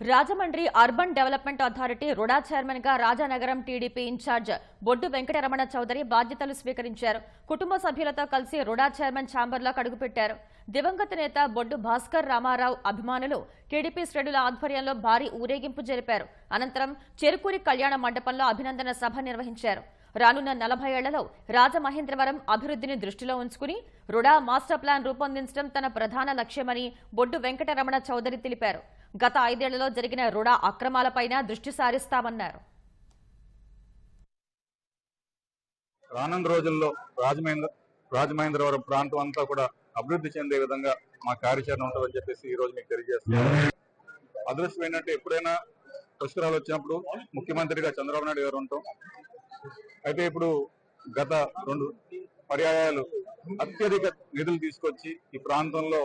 Rajahmundry urban development authority RUDA చైర్మన్గా Rajanagaram TDP incharge Boddu Venkataramana Chowdary బాధ్యతలు స్వీకరించారు. కుటుంబ సభ్యులతో కలిసి రుడా చైర్మన్ ఛాంబర్లో అడుగుపెట్టారు దివంగత నేత బొడ్డు భాస్కర్ రామారావు అభిమానులు టీడీపీ శ్రేణుల ఆధ్వర్యంలో భారీ ఊరేగింపు జరిపారు. అనంతరం చెరుకూరి కళ్యాణ మండపంలో అభినందన సభ నిర్వహించారు. రానున్న నలభై ఏళ్ళలో రాజమహేంద్రవరం అభివృద్ధిని దృష్టిలో ఉంచుకుని రుడా మాస్టర్ ప్లాన్ రూపొందించడం తన ప్రధాన లక్ష్యమని బొడ్డు వెంకటరమణ చౌదరి తెలిపారు. గత ఐదేళ్ళలో జరిగిన రుణ అక్రమాలపైన దృష్టి సారిస్తామన్నారు. రానున్న రోజుల్లో రాజమహేంద్ర రాజమహేంద్రవరం ప్రాంతం అంతా కూడా అభివృద్ధి చెందే విధంగా మా కార్యాచరణ ఉంటుందని చెప్పేసి ఈ రోజు మీకు తెలియజేస్తున్నాను. అదృష్టం ఏంటంటే ఎప్పుడైనా పుష్కరాలు వచ్చినప్పుడు ముఖ్యమంత్రిగా చంద్రబాబు నాయుడు గారు ఉంటాం. అయితే ఇప్పుడు గత రెండు పర్యాయాలు అత్యధిక నిధులు తీసుకొచ్చి ఈ ప్రాంతంలో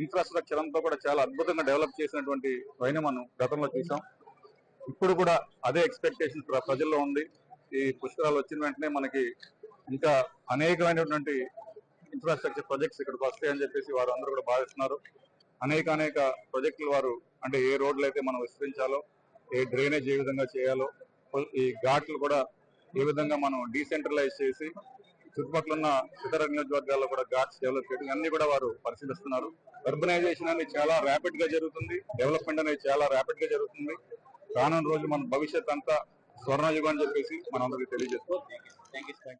ఇన్ఫ్రాస్ట్రక్చర్ అంతా కూడా చాలా అద్భుతంగా డెవలప్ చేసినటువంటి వైన మనం గతంలో చూసాం. ఇప్పుడు కూడా అదే ఎక్స్పెక్టేషన్ ప్రజల్లో ఉంది. ఈ పుష్కరాలు వచ్చిన వెంటనే మనకి ఇంకా అనేకమైనటువంటి ఇన్ఫ్రాస్ట్రక్చర్ ప్రాజెక్ట్స్ ఇక్కడికి వస్తాయని చెప్పేసి వారు అందరూ కూడా భావిస్తున్నారు. అనేక అనేక ప్రాజెక్టులు వారు అంటే ఏ రోడ్లు అయితే మనం విస్తరించాలో ఏ డ్రైనేజ్ ఏ విధంగా చేయాలో ఈ ఘాట్లు కూడా ఏ విధంగా మనం డీసెంట్రలైజ్ చేసి చుట్టుపక్కల ఉన్న ఇతర నియోజకవర్గాల్లో కూడా ఘాట్స్ డెవలప్ చేయడం అన్ని కూడా వారు పరిశీలిస్తున్నారు. అర్బనైజేషన్ అనేది చాలా ర్యాపిడ్గా జరుగుతుంది. డెవలప్మెంట్ అనేది చాలా ర్యాపిడ్గా జరుగుతుంది. రానున్న రోజు మన భవిష్యత్ అంతా స్వర్ణయుగం అని చెప్పేసి మనందరికీ తెలియజేస్తాం